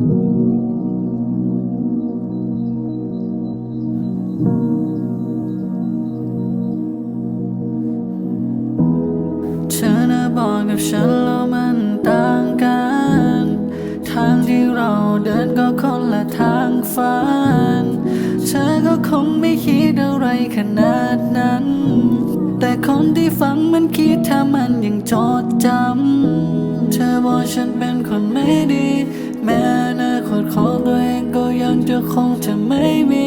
เธอน่ะบอกกับฉันแล้วมันต่างกัน ทางที่เราเดินก็คนละทางฝัน เธอก็คงไม่คิดอะไรขนาดนั้น แต่คนที่ฟังมันคิดถ้ามันยังจดจำ เธอบอกฉันเป็นคนไม่ดีแม้ ของตัวเองก็ยังจะคงจะไม่มี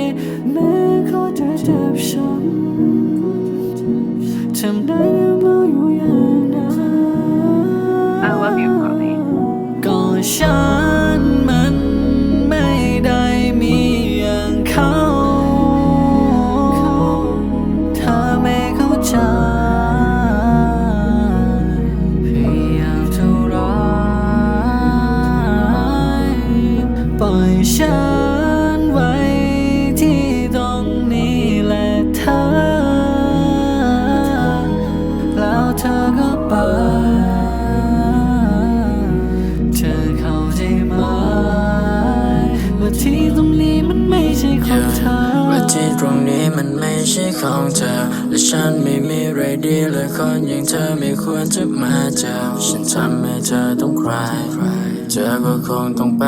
แม้เขาจะเจ็บช้ำทำได้หรือเปล่าอยู่อย่างนั้น I love you, Bobby. ก็ฉันมัน ปล่อยฉันไว้ที่ตรงนี้แหละเธอ แล้วเธอก็ไปเธอเข้าใจไหมว่าที่ตรงนี้มันไม่ใช่ของเธอว่าที่ตรงนี้มันไม่ใช่ของเธอ และฉันไม่มีไรดีเลยคนอย่างเธอไม่ควรจะมาเจอ ฉันทำให้เธอต้อง cry เธอก็คงต้องไป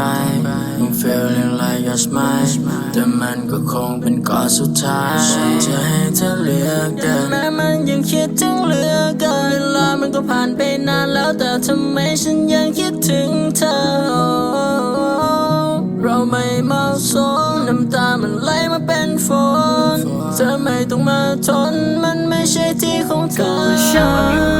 คง feeling like you're smile แต่มันก็คงเป็นก่อนสุดท้ายฉันจะให้เธอเลือกเดินแม้มันยังคิดถึงเหลือกินเวลามันก็ผ่านไปนานแล้วแต่ทำไมฉันยังคิดถึงเธอ เราไม่เหมาะสมน้ำตามันไหลมาเป็นฝนเธอไม่ต้องมาทนมันไม่ใช่ที่ของเธอฉัน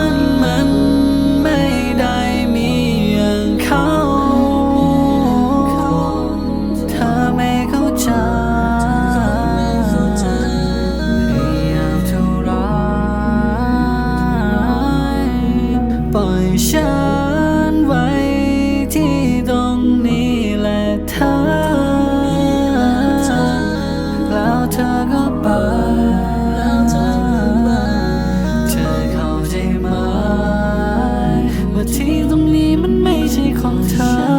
ช่ของเธอ